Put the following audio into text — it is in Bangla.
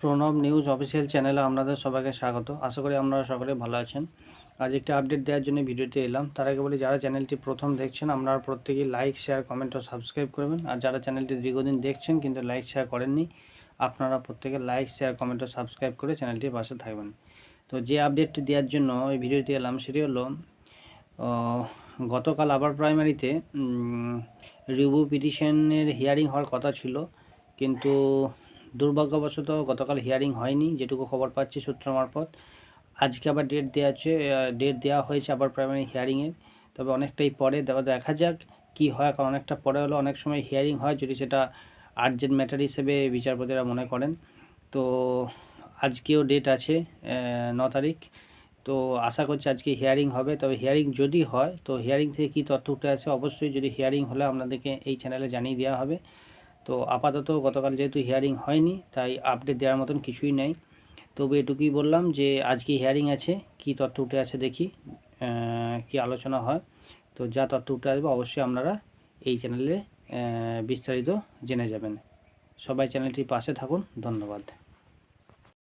প্রণব নিউজ অফিসিয়াল চ্যানেলে আপনাদের সবাইকে স্বাগত। আশা করি আপনারা সকলে ভালো আছেন। আজ একটি আপডেট দেওয়ার জন্য ভিডিওতে এলাম। তার আগে বলি, যারা চ্যানেলটি প্রথম দেখছেন, আপনারা প্রত্যেকেই লাইক, শেয়ার, কমেন্ট ও সাবস্ক্রাইব করবেন। আর যারা চ্যানেলটি দীর্ঘদিন দেখছেন কিন্তু লাইক, শেয়ার করেননি, আপনারা প্রত্যেকে লাইক, শেয়ার, কমেন্ট ও সাবস্ক্রাইব করে চ্যানেলটির পাশে থাকবেন। তো যে আপডেটটি দেওয়ার জন্য এই ভিডিওটি এলাম সেটি হলো গতকাল আবার প্রাইমারিতে রিভিউ পিটিশনের হিয়ারিং হওয়ার কথা ছিল। কিন্তু দুর্ভাগ্যবশত গতকাল হিয়ারিং হয়নি, যেটুকু খবর পাচ্ছি সূত্র মারফত। আজকে আবার ডেট দেওয়া আছে ডেট দেওয়া হয়েছে আবার প্রাইমারি হিয়ারিংয়ের তবে অনেকটাই পরে দেওয়া দেখা যাক কি হয়, কারণ অনেকটা পরে হলো অনেক সময় হিয়ারিং হয়, যদি সেটা আর্জেন্ট ম্যাটার হিসেবে বিচারপতিরা মনে করেন। তো আজকেও ডেট আছে ন তারিখ। তো আশা করছি আজকে হিয়ারিং হবে। তবে হিয়ারিং যদি হয়, তো হিয়ারিং থেকে কী তথ্য উঠে আসে, অবশ্যই যদি হিয়ারিং হলে আপনাদেরকে এই চ্যানেলে জানিয়ে দেওয়া হবে। তো আপাতত গতকাল যেহেতু হিয়ারিং হয়নি, তাই আপডেট দেওয়ার মতন কিছুই নাই। তবে এটুকুই বললাম যে, আজকে হিয়ারিং আছে, কি তথ্য উঠে আসে দেখি কি আলোচনা হয়। তো যা তথ্য উঠে আসবে অবশ্যই আপনারা এই চ্যানেলে বিস্তারিত জেনে যাবেন। সবাই চ্যানেলটির পাশে থাকুন, ধন্যবাদ।